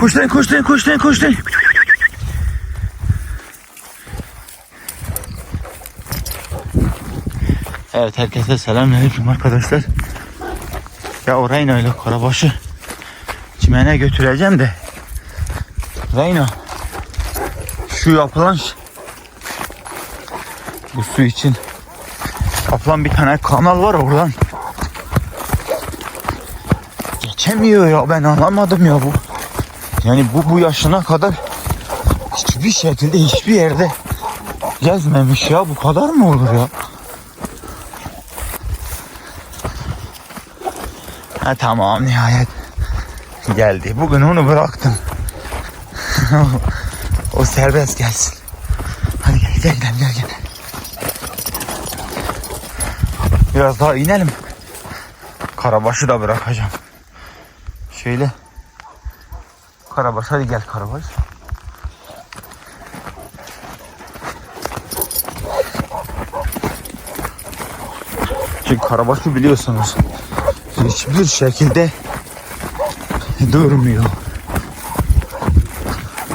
Koşlayın koşlayın koşlayın koşlayın. Evet herkese selamünaleyküm arkadaşlar. Ya o Reyna ile Karabaş'ı çimene götüreceğim de Reyna şu yapılan bu su için yapılan bir tane kanal var oradan geçemiyor ya ben anlamadım ya bu. Yani bu bu yaşına kadar hiçbir şekilde hiçbir yerde gezmemiş ya bu kadar mı olur ya? Ha tamam nihayet geldi. Bugün onu bıraktım. o serbest gelsin. Hadi gel gel gidelim gel gel. Biraz daha inelim. Karabaşı da bırakacağım. Şöyle. Karabaş hadi gel Karabaş. Çünkü Karabaş'ı biliyorsunuz hiçbir şekilde durmuyor.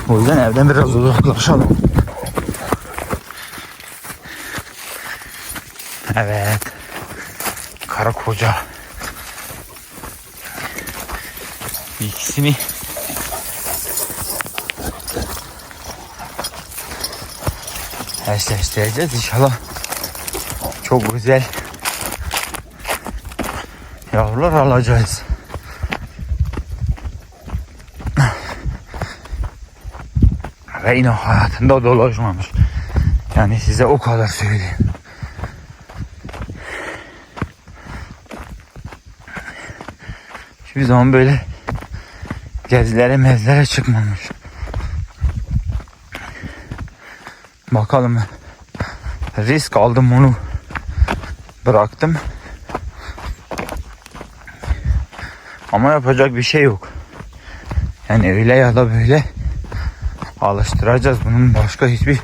O yüzden evden biraz uzaklaşalım. Evet. Kara koca. İkisini eşleştireceğiz inşallah. Çok güzel yavrular alacağız. Ve yine hayatında dolaşmamış. Yani size o kadar söyleyeyim. Hiçbir zaman böyle gezilere mezlere çıkmamış. Bakalım risk aldım onu bıraktım. Ama yapacak bir şey yok. Yani öyle ya da böyle alıştıracağız. Bunun başka hiçbir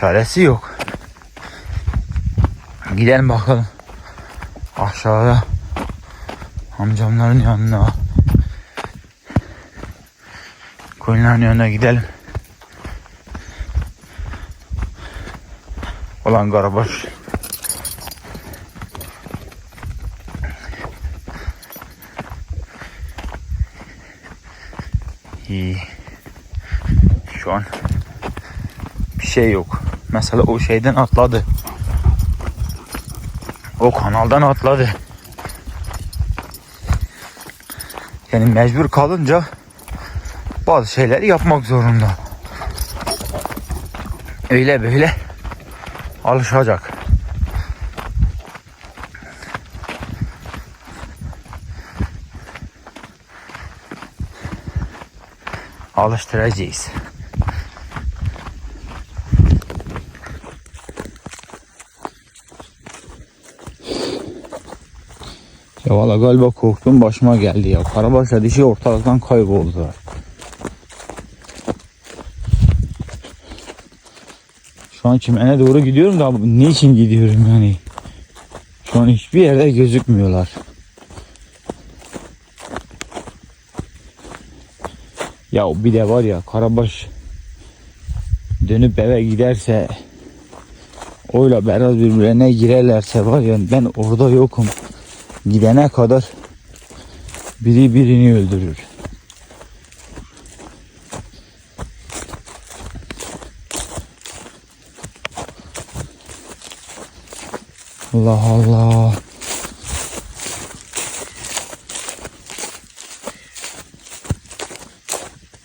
çaresi yok. Gidelim bakalım. Aşağıya amcamların yanına. Koyunların yanına gidelim. Ulan Karabaş. İyi. Şu an bir şey yok. Mesela o şeyden atladı. O kanaldan atladı. Yani mecbur kalınca bazı şeyleri yapmak zorunda. Öyle böyle alışacak. Alıştıracağız. Ya valla galiba korktum başıma geldi ya. Karabaşla dişi ortalıktan kayboldular. Şu an çimene doğru gidiyorum da niçin gidiyorum yani? Şu an hiçbir yerde gözükmüyorlar. Ya bir de var ya Karabaş dönüp eve giderse oyla biraz birbirine girerlerse var ya ben orada yokum. Gidene kadar biri birini öldürür. Allah Allah.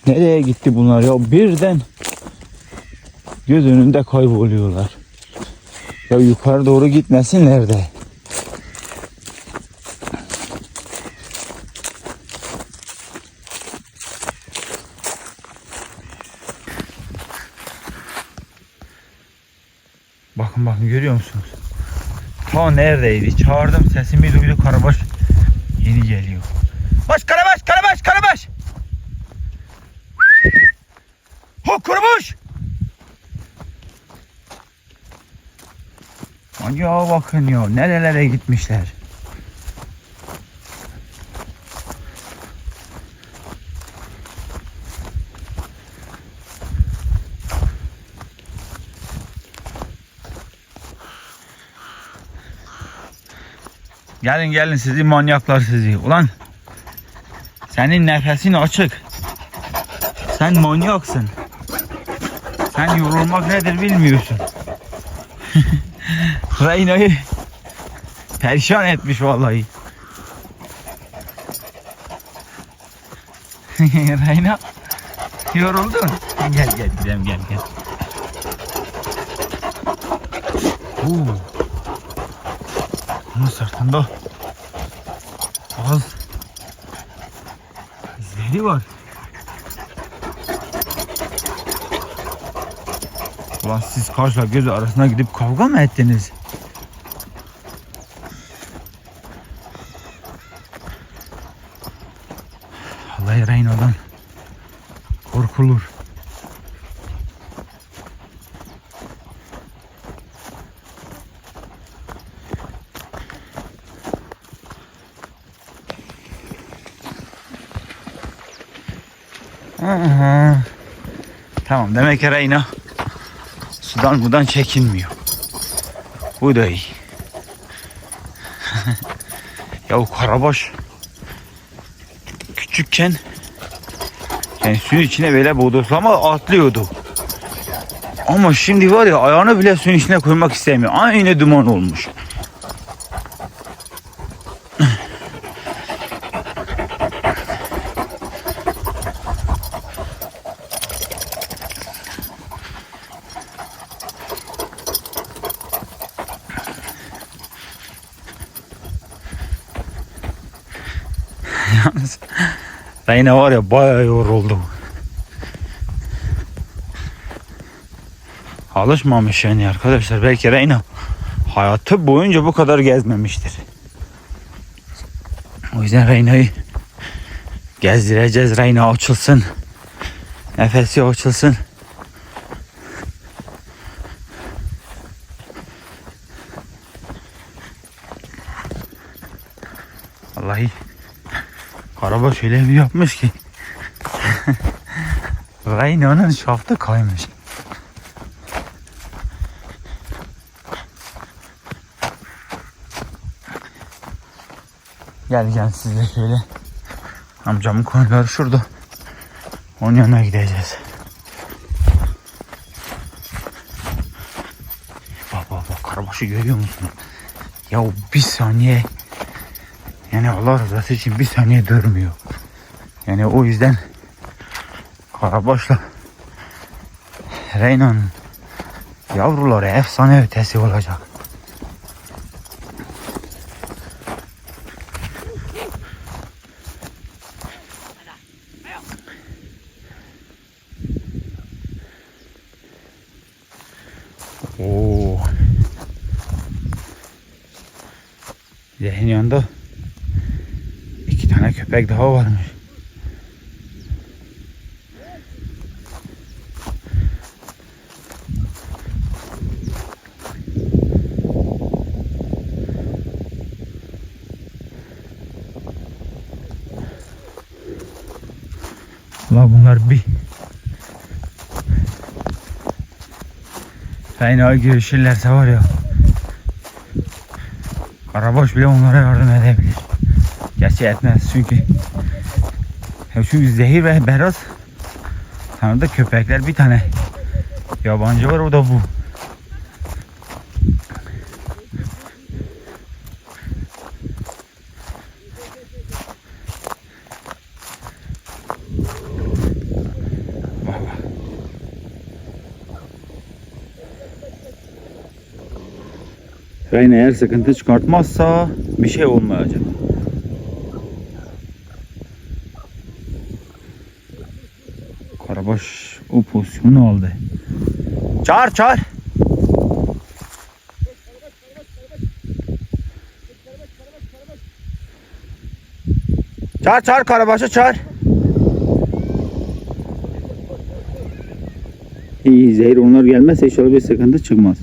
Nereye gitti bunlar ya? Birden göz önünde kayboluyorlar. Ya yukarı doğru gitmesinler de. Bakın bakın görüyor musunuz? Ta neredeydi? Çağırdım sesimi duydu karabaş. Yeni geliyor. Baş karabaş karabaş karabaş. Ho kurumuş. Ya bakın ya nerelere gitmişler. Gelin gelin sizi manyaklar sizi. Ulan senin nefesin açık. Sen manyaksın. Sen yorulmak nedir bilmiyorsun. Reyna'yı perişan etmiş vallahi. Reyna yoruldun. Gel gel gidelim gel gel. Oo. Bunun sırtında az izleri var. Ulan siz kaşla göz arasına gidip kavga mı ettiniz? Vallahi Reyna'dan korkulur. Tamam demek ki Reyna sudan budan çekinmiyor. Bu da iyi. ya o karabaş küçükken yani suyun içine böyle bodoslama atlıyordu. Ama şimdi var ya ayağını bile suyun içine koymak istemiyor. Aynı duman olmuş. Reyna var ya bayağı yoruldu. Alışmamış yani arkadaşlar. Belki Reyna hayatı boyunca bu kadar gezmemiştir. O yüzden Reyna'yı gezdireceğiz. Reyna açılsın. Nefesi açılsın. Vallahi Araba şöyle bir yapmış ki. Reyna'nın şaftı kaymış. Gel gel size şöyle. Amcamın koyunları şurada. Onun yanına gideceğiz. Bak bak bak karabaşı görüyor musun? Ya bir saniye yani Allah rızası için bir saniye durmuyor. Yani o yüzden Karabaş'la Reyna'nın yavruları efsane ötesi olacak. Oo. Zehrin yanında iki tane köpek daha varmış. Ulan bunlar bir Fena görüşürlerse var ya Karabaş bile onlara yardım edebilir. Gerçi etmez çünkü çünkü zehir ve beraz tanıdık köpekler bir tane yabancı var o da bu. Reyna eğer sıkıntı çıkartmazsa bir şey olmayacak. Karabaş o pozisyonu aldı. Çağır çağır. Çağır çağır Karabaş'ı çağır. İyi zehir onlar gelmezse inşallah bir sıkıntı çıkmaz.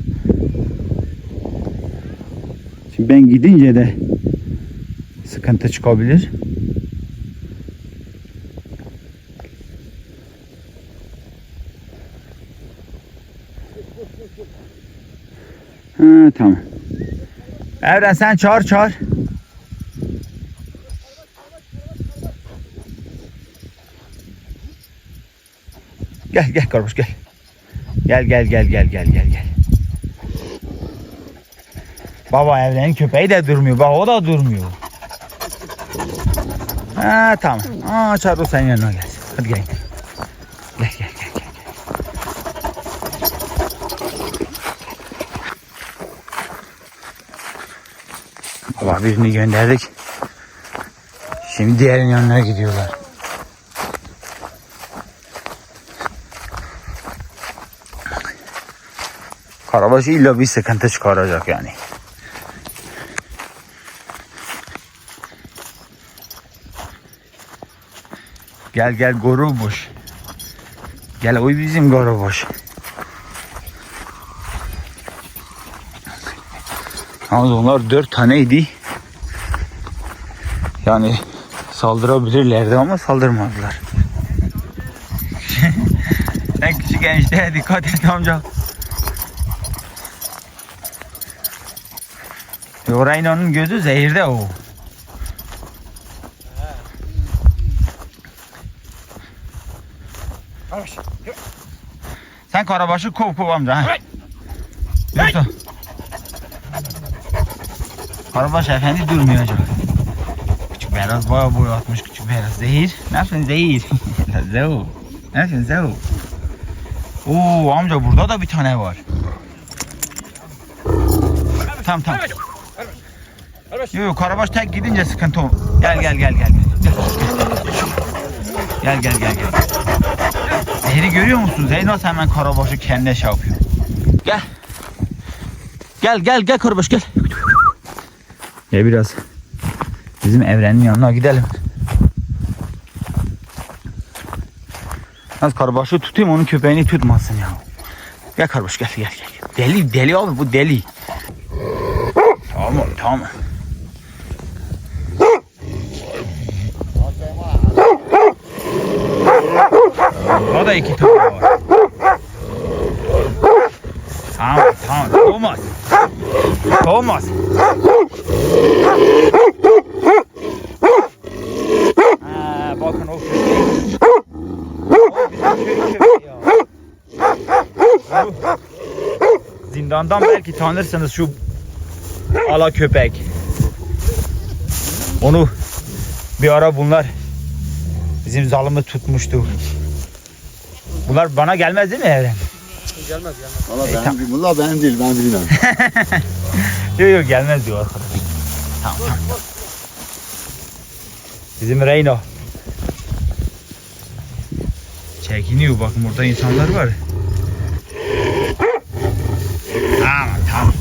Şimdi ben gidince de sıkıntı çıkabilir. Ha, tamam. Evren sen çağır çağır. Gel gel kardeş gel. Gel gel gel gel gel gel gel. Baba evlerin köpeği de durmuyor. Bak o da durmuyor. Ha tamam. Aa Çarlı senin yanına gelsin. Hadi gel. Gel gel gel gel. Baba birini gönderdik. Şimdi diğerinin yanına gidiyorlar. Karabaş illa bir sıkıntı çıkaracak yani. Gel gel Goruboş. Gel o bizim Goruboş. Yalnız onlar dört taneydi. Yani saldırabilirlerdi ama saldırmadılar. en küçük enişteye dikkat et amca. Yorayno'nun gözü zehirde o. Sen karabaşı kov kov amca. Ha. Yoksa... Karabaş efendi durmayacak. Küçük beyaz boya boya atmış küçük beyaz. Zehir. Ne yapıyorsun zehir? Zehu. Ne yapıyorsun Zehu? Oo amca burada da bir tane var. Tamam tamam. Yok yok Karabaş tek gidince sıkıntı o. Gel gel gel gel. Gel gel gel gel. Zehri görüyor musun? Zehri nasıl hemen Karabaş'ı kendine şey yapıyor. Gel. Gel gel gel Karabaş gel. Ya biraz bizim evrenin yanına gidelim. Az Karabaş'ı tutayım onun köpeğini tutmasın ya. Gel Karabaş gel gel gel. Deli deli abi bu deli. Tamam tamam. O da iki tane var. Tamam tamam olmaz. Olmaz. Ha, bakın o köpek. O bizim köy köpeği ya. Bu Zindandan belki tanırsınız şu ala köpek. Onu bir ara bunlar bizim zalımı tutmuştu. Bunlar bana gelmez değil mi Evren? Gelmez gelmez. Valla E, benim, tamam. bunlar benim değil ben bilmem. Yok yok gelmez diyor arkadaş. Tamam tamam. Bizim Reyno. Çekiniyor bakın burada insanlar var. Tamam tamam.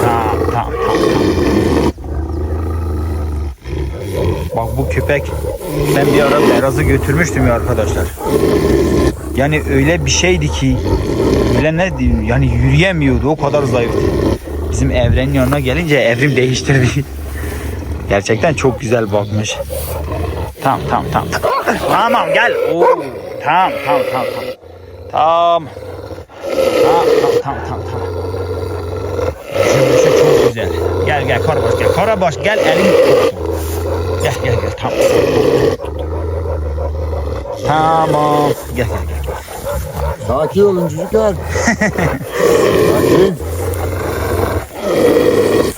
Tamam tamam tamam. Bak bu köpek ben bir ara Beraz'ı götürmüştüm ya arkadaşlar. Yani öyle bir şeydi ki öyle ne diyeyim yani yürüyemiyordu o kadar zayıftı. Bizim evrenin yanına gelince evrim değiştirdi. Gerçekten çok güzel bakmış. Tamam tamam tamam. Tamam, gel. Oo, tamam tamam tamam tamam. Tamam. Tamam tamam tamam tamam. tamam. Yürüyüşü çok güzel. Gel gel Karabaş gel. Karabaş gel elini tut. Gel gel gel tamam. Tamam. Gel gel gel. Sakin olun çocuklar. Sakin.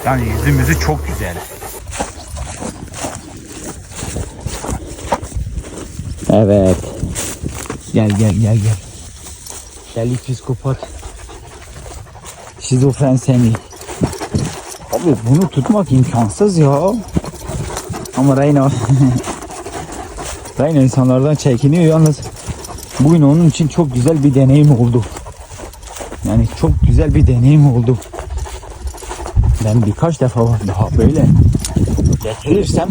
Yani yüzümüzü çok güzel. Evet. Gel gel gel gel. Deli psikopat. Şizofren seni. Abi bunu tutmak imkansız ya. Ama Reyna Reyna insanlardan çekiniyor yalnız. Bugün onun için çok güzel bir deneyim oldu. Yani çok güzel bir deneyim oldu. Ben birkaç defa daha böyle getirirsem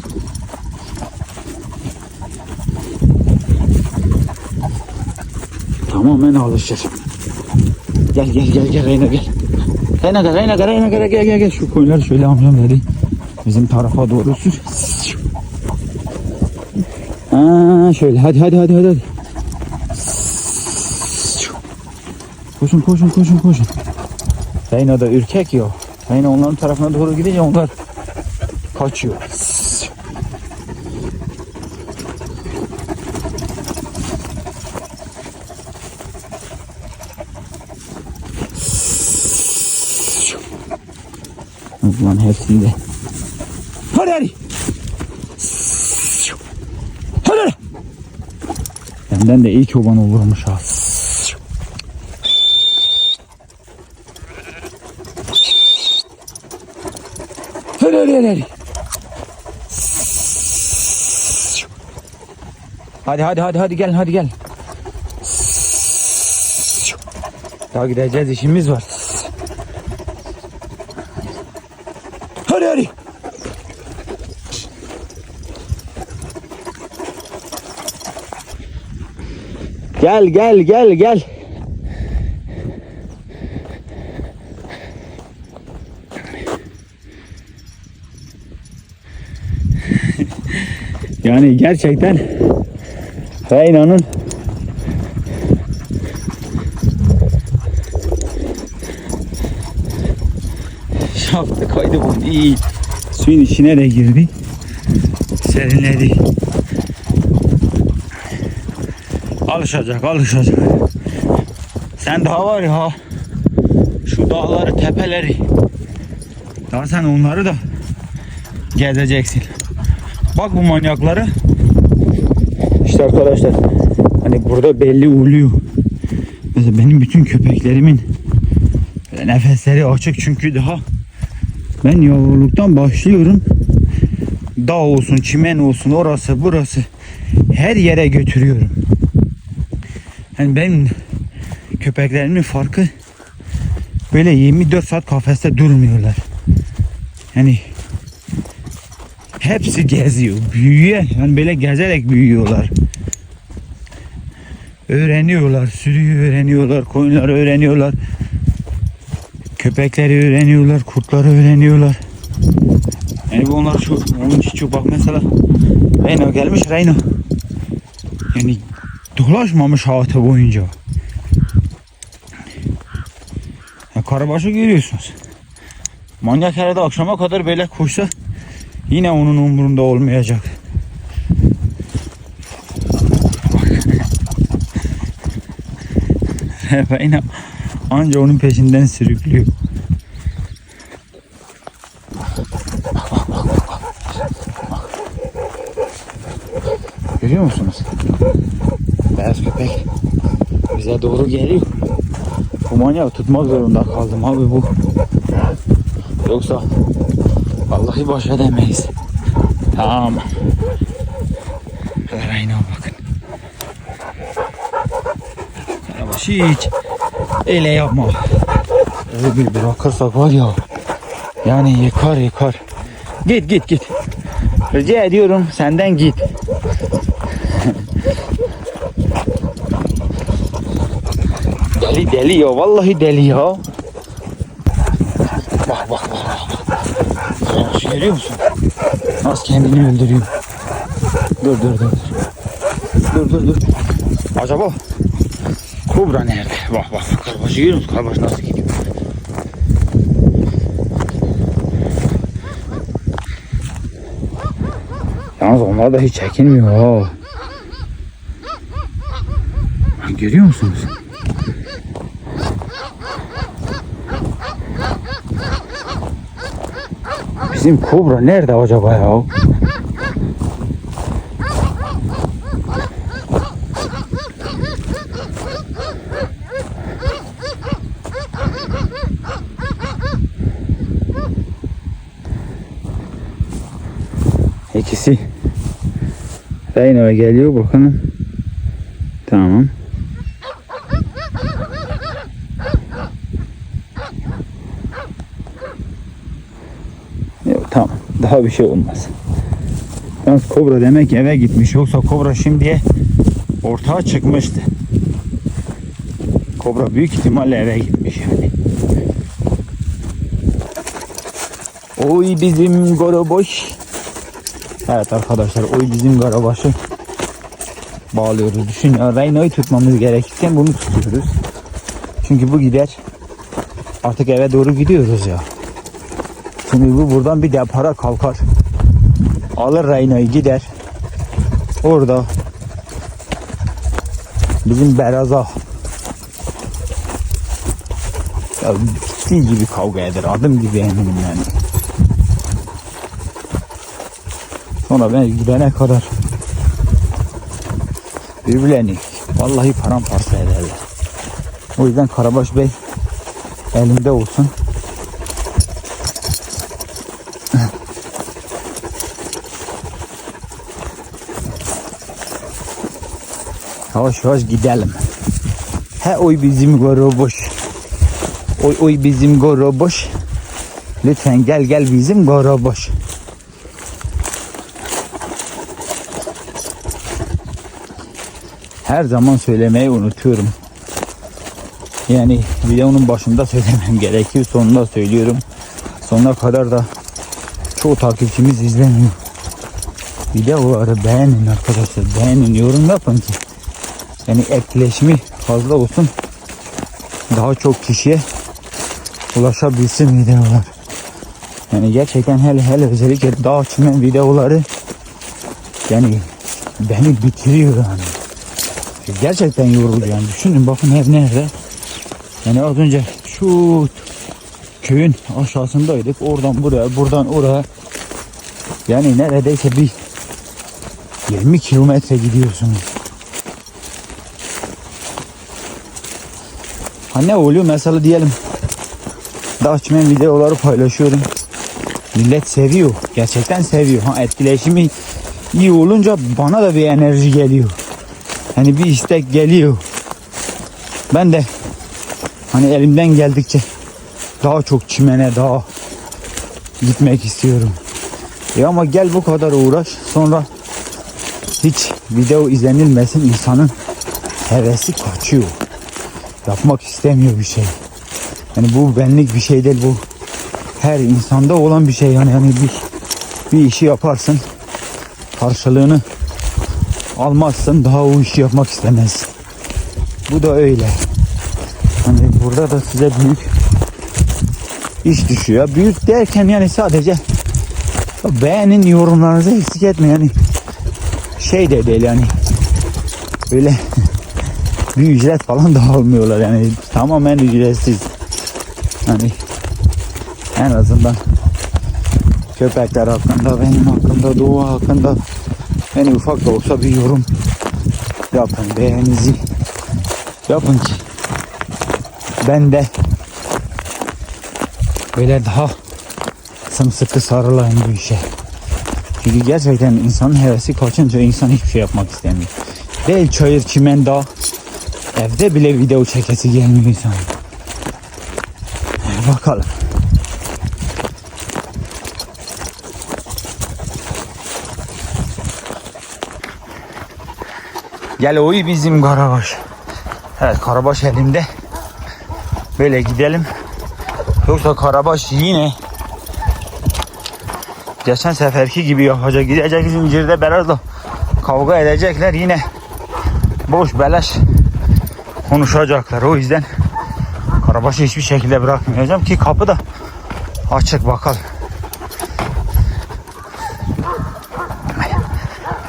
tamamen alışır. Gel gel gel gel Reyna gel. Reyna gel Reyna gel Reyna gel gel gel gel. Şu koyunları şöyle amcam dedi. Bizim tarafa doğru sür. Aa, şöyle hadi hadi hadi hadi. Koşun koşun koşun koşun. Reyna da ürkek ya. Reyna onların tarafına doğru gidince onlar kaçıyor. Ulan hepsinde. Hadi hadi. Benden de iyi çoban olurmuş ha. Hadi hadi hadi. hadi. Hadi hadi hadi hadi gel hadi gel. Daha gideceğiz işimiz var. Hadi hadi. Gel gel gel gel. yani gerçekten Reyna'nın şaftı kaydı bu iyi. Suyun içine de girdi. Serinledi. Alışacak, alışacak. Sen daha var ya şu dağları, tepeleri daha sen onları da gezeceksin. Bak bu manyakları. İşte arkadaşlar hani burada belli oluyor. Mesela benim bütün köpeklerimin nefesleri açık çünkü daha ben yavruluktan başlıyorum. Dağ olsun, çimen olsun, orası, burası her yere götürüyorum. Yani benim köpeklerimin farkı böyle 24 saat kafeste durmuyorlar. Yani hepsi geziyor, büyüyor. Yani böyle gezerek büyüyorlar. Öğreniyorlar, sürüyü öğreniyorlar, koyunları öğreniyorlar. Köpekleri öğreniyorlar, kurtları öğreniyorlar. Yani bunlar şu, onun için çok bak mesela Reyna gelmiş Reyna. Yani dolaşmamış hayatı boyunca. Ya karabaşı görüyorsunuz. Manyak herhalde akşama kadar böyle koşsa yine onun umurunda olmayacak. Reyna anca onun peşinden sürüklüyor. Görüyor musunuz? Beyaz köpek bize doğru geliyor. Bu manyağı tutmak zorunda kaldım abi bu. Yoksa vallahi baş edemeyiz. Tamam. Rayna bakın. Karabaşı hiç öyle yapma. Öyle bir bırakırsak var ya. Yani yıkar yıkar. Git git git. Rica ediyorum senden git. Ya vallahi deli. Bak bak bak. bak. Görüyor musun? Nasıl kendini öldürüyor. Dur dur dur. Dur dur dur. Acaba kobra nerede? Bak bak. Karbaşı görüyor musun? Karbaş nasıl gidiyor? Yalnız onlar da hiç çekinmiyor ha. Görüyor musunuz? Bizim kobra nerede acaba ya? İkisi Reyno'ya geliyor bakalım. Tamam. Yok tamam. Daha bir şey olmaz. Yalnız kobra demek eve gitmiş. Yoksa kobra şimdiye ortağa çıkmıştı. Kobra büyük ihtimalle eve gitmiş yani. Oy bizim garabaş. Evet arkadaşlar oy bizim garabaşı bağlıyoruz. Düşün ya Reyna'yı tutmamız gerekirken bunu tutuyoruz. Çünkü bu gider. Artık eve doğru gidiyoruz ya. Şimdi bu buradan bir depara kalkar. Alır Reyna'yı gider. Orada bizim Beraza ya bittiği gibi kavga eder. Adım gibi eminim yani. Sonra ben gidene kadar birbirlerini vallahi paramparça ederler. O yüzden Karabaş Bey elimde olsun. Yavaş yavaş gidelim. He oy bizim goroboş. Oy oy bizim goroboş. Lütfen gel gel bizim goroboş. Her zaman söylemeyi unutuyorum. Yani videonun başında söylemem gerekiyor. Sonunda söylüyorum. Sonuna kadar da çoğu takipçimiz izlemiyor. Videoları beğenin arkadaşlar. Beğenin, yorum yapın ki. Yani etkileşimi fazla olsun. Daha çok kişiye ulaşabilsin videolar. Yani gerçekten hele hele özellikle dağ çimen videoları yani beni bitiriyor yani. Gerçekten yorucu yani. Düşünün bakın ev nerede. Yani az önce şu köyün aşağısındaydık. Oradan buraya, buradan oraya. Yani neredeyse bir 20 kilometre gidiyorsunuz. Ha ne oluyor mesela diyelim Dağ çimen videoları paylaşıyorum. Millet seviyor. Gerçekten seviyor. Ha etkileşimi iyi olunca bana da bir enerji geliyor. Hani bir istek geliyor. Ben de hani elimden geldikçe daha çok çimene daha gitmek istiyorum. E ama gel bu kadar uğraş sonra hiç video izlenilmesin insanın hevesi kaçıyor. Yapmak istemiyor bir şey. Yani bu benlik bir şey değil bu. Her insanda olan bir şey yani yani bir bir işi yaparsın karşılığını almazsın daha o işi yapmak istemez. Bu da öyle. Hani burada da size büyük iş düşüyor. Büyük derken yani sadece beğenin yorumlarınızı eksik etme yani şey de değil yani böyle bir ücret falan da almıyorlar yani tamamen ücretsiz. Hani en azından köpekler hakkında, benim hakkında, doğa hakkında en ufak da olsa bir yorum yapın. Beğeninizi yapın ki ben de böyle daha sımsıkı sarılayım bu işe. Çünkü gerçekten insanın hevesi kaçınca insan hiçbir şey yapmak istemiyor. Değil çayır, çimen, dağ. Evde bile video çekesi gelmiyor insan. Bakalım. Gel oy bizim Karabaş. Evet Karabaş elimde. Böyle gidelim. Yoksa Karabaş yine geçen seferki gibi yapacak. Gidecek zincirde Beraz'la kavga edecekler. Yine boş beleş konuşacaklar. O yüzden Karabaş'ı hiçbir şekilde bırakmayacağım ki kapı da açık bakalım.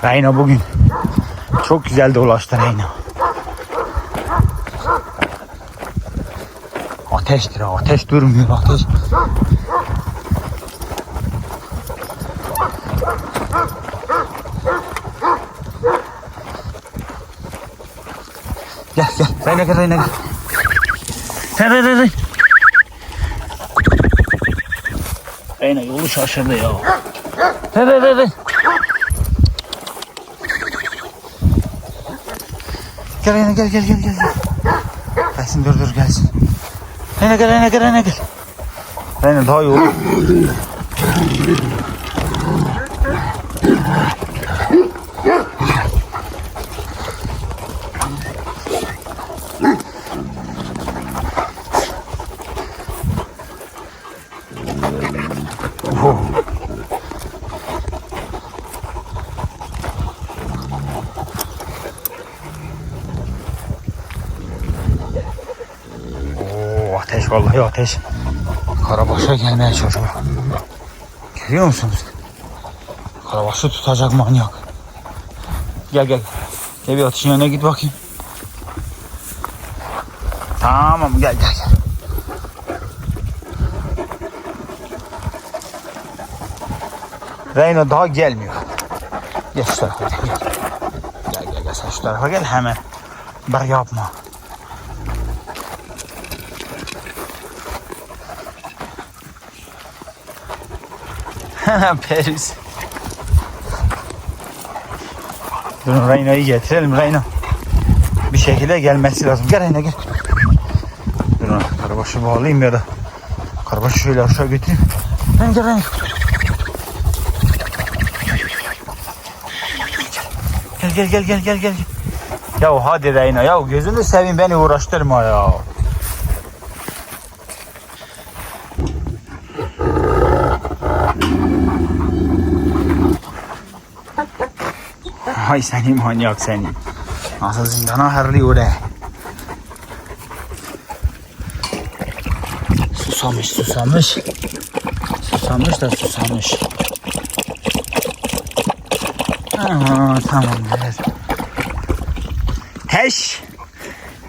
Reyna bugün çok güzel dolaştı Reyna. Ateştir ha, ateş durmuyor ateş. Gel gel Reyna gel Reyna gel. Sen Reyna Reyna. Yolu şaşırdı ya. Reyna Reyna Reyna. Gel Reyna gel gel gel gel. Gelsin dur dur gelsin. Reyna gel Reyna gel Reyna gel. Reyna daha yolu. Oh. Oo, ateş vallahi ateş. Karabaş'a gelmeye çalışıyor. Görüyor musunuz? Karabaş'ı tutacak manyak. Gel gel. Gel bir ateşin yanına git bakayım. Tamam gel gel gel. Reyna daha gelmiyor. Gel şu tarafa gel. Gel gel gel sen şu tarafa gel hemen. Bak yapma. Peris. Durun Reyna'yı getirelim Reyna. Bir şekilde gelmesi lazım. Gel Reyna gel. Durun karabaşı bağlayayım ya da. Karabaşı şöyle aşağı götüreyim. Reyna gel Reyna. Gel gel gel gel gel gel. Ya hadi Reyna ya gözünü seveyim beni uğraştırma ya. Hay seni manyak seni. Nasıl zindana harlıyor öyle. Susamış susamış. Susamış da susamış. Aa, tamam evet. Teş.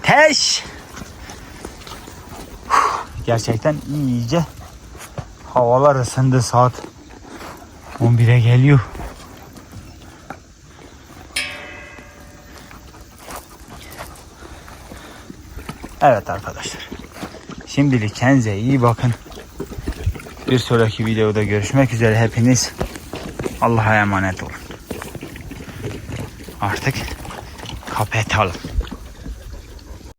Teş. Gerçekten iyice havalar ısındı saat 11'e geliyor. Evet arkadaşlar. Şimdilik kendinize iyi bakın. Bir sonraki videoda görüşmek üzere hepiniz. Allah'a emanet olun. Artık kapatalım.